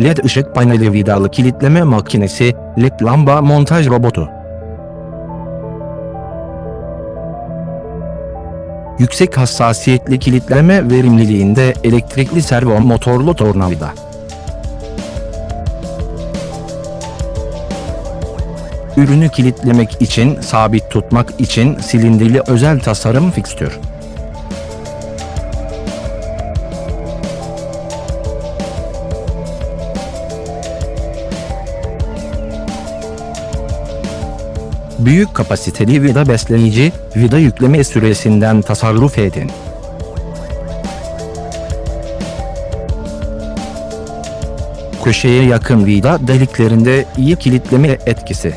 LED ışık paneli vidalı kilitleme makinesi, LED lamba montaj robotu. Yüksek hassasiyetli kilitleme verimliliğinde elektrikli servo motorlu tornavida. Ürünü kilitlemek için, sabit tutmak için silindirli özel tasarım fikstür. Büyük kapasiteli vida besleyici, vida yükleme süresinden tasarruf edin. Köşeye yakın vida deliklerinde iyi kilitleme etkisi.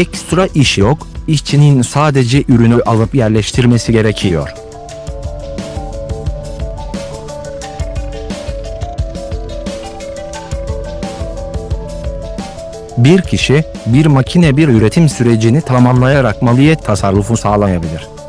Ekstra iş yok, işçinin sadece ürünü alıp yerleştirmesi gerekiyor. Bir kişi, bir makine bir üretim sürecini tamamlayarak maliyet tasarrufu sağlayabilir.